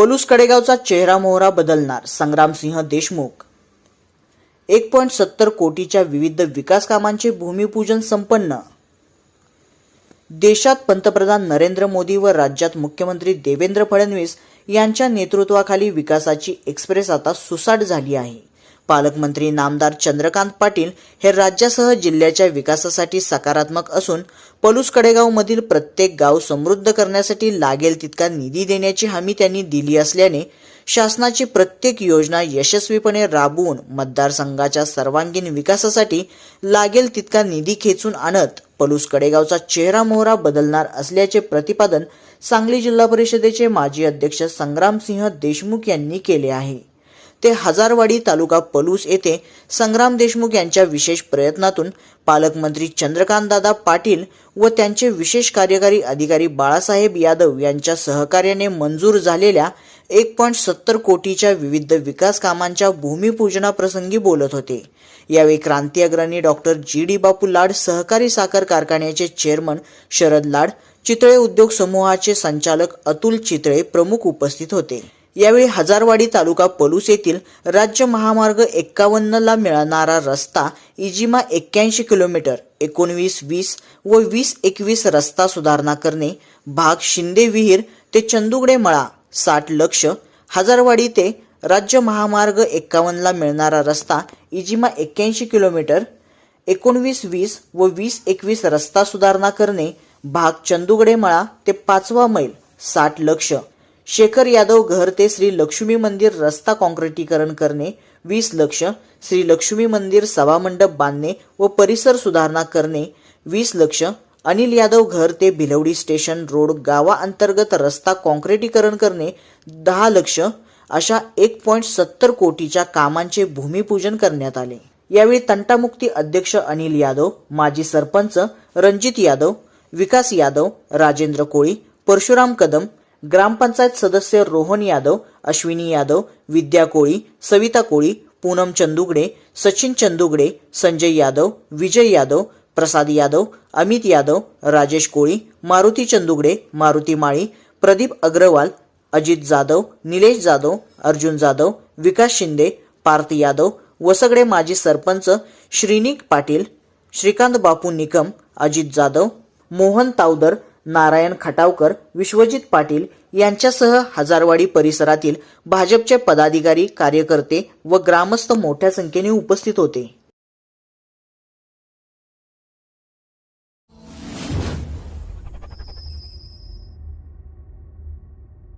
पलूस कडेगावचा चेहरा मोहरा बदलणार संग्रामसिंह देशमुख. एक पॉईंट सत्तर कोटीच्या विविध विकास कामांचे भूमिपूजन संपन्न. देशात पंतप्रधान नरेंद्र मोदी व राज्यात मुख्यमंत्री देवेंद्र फडणवीस यांच्या नेतृत्वाखाली विकासाची एक्सप्रेस आता सुसाट झाली आहे. पालकमंत्री नामदार चंद्रकांत पाटील हे राज्यासह जिल्ह्याच्या विकासासाठी सकारात्मक असून पलूस कडेगावमधील प्रत्येक गाव समृद्ध करण्यासाठी लागेल तितका निधी देण्याची हमी त्यांनी दिली असल्याने शासनाची प्रत्येक योजना यशस्वीपणे राबवून मतदारसंघाच्या सर्वांगीण विकासासाठी लागेल तितका निधी खेचून आणत पलूस कडेगावचा चेहरा मोहरा बदलणार असल्याचे प्रतिपादन सांगली जिल्हा परिषदेचे माजी अध्यक्ष संग्रामसिंह देशमुख यांनी केले आहे. ते हजारवाडी तालुका पलूस येथे संग्राम देशमुख यांच्या विशेष प्रयत्नातून पालकमंत्री चंद्रकांतदादा पाटील व त्यांचे विशेष कार्यकारी अधिकारी बाळासाहेब यादव यांच्या सहकार्याने मंजूर झालेल्या एक पॉईंट सत्तर कोटीच्या विविध विकास कामांच्या भूमिपूजनाप्रसंगी बोलत होते. यावेळी क्रांती अग्रणी डॉक्टर जी डी बापू लाड सहकारी साखर कारखान्याचे चेअरमन शरद लाड चितळे उद्योग समूहाचे संचालक अतुल चितळे प्रमुख उपस्थित होते. यावेळी हजारवाडी तालुका पलूस येथील राज्य महामार्ग एक्कावन्नला मिळणारा रस्ता इजिमा एक्क्याऐंशी किलोमीटर एकोणवीस वीस व वीस एकवीस रस्ता सुधारणा करणे भाग शिंदे विहीर ते चंदुगडे मळा साठ लक्ष हजारवाडी ते राज्य महामार्ग एक्कावन्नला मिळणारा रस्ता इजिमा एक्क्याऐंशी किलोमीटर एकोणवीस वीस व वीस एकवीस रस्ता सुधारणा करणे भाग चंदुगडे मळा ते पाचवा मैल साठ लक्ष. शेखर यादव घर ते श्री लक्ष्मी मंदिर रस्ता काँक्रिटीकरण करणे वीस लक्ष श्री लक्ष्मी मंदिर सभामंडप बांधणे व परिसर सुधारणा करणे वीस लक्ष अनिल यादव घर ते भिलवडी स्टेशन रोड गावाअंतर्गत रस्ता काँक्रिटीकरण करणे दहा लक्ष अशा एक पॉईंट सत्तर कोटीच्या कामांचे भूमिपूजन करण्यात आले. यावेळी तंटामुक्ती अध्यक्ष अनिल यादव माजी सरपंच रणजित यादव विकास यादव राजेंद्र कोळी परशुराम कदम ग्रामपंचायत सदस्य रोहन यादव अश्विनी यादव विद्या कोळी सविता कोळी पूनम चंदुगडे सचिन चंदुगडे संजय यादव विजय यादव प्रसाद यादव अमित यादव राजेश कोळी मारुती चंदुगडे मारुती माळी प्रदीप अग्रवाल अजित जाधव निलेश जाधव अर्जुन जाधव विकास शिंदे पार्थ यादव वसगडे माजी सरपंच श्रीनिक पाटील श्रीकांत बापू निकम अजित जाधव मोहन तावदर नारायण खटावकर विश्वजित पाटील यांच्यासह हजारवाडी परिसरातील भाजपचे पदाधिकारी कार्यकर्ते व ग्रामस्थ मोठ्या संख्येने उपस्थित होते.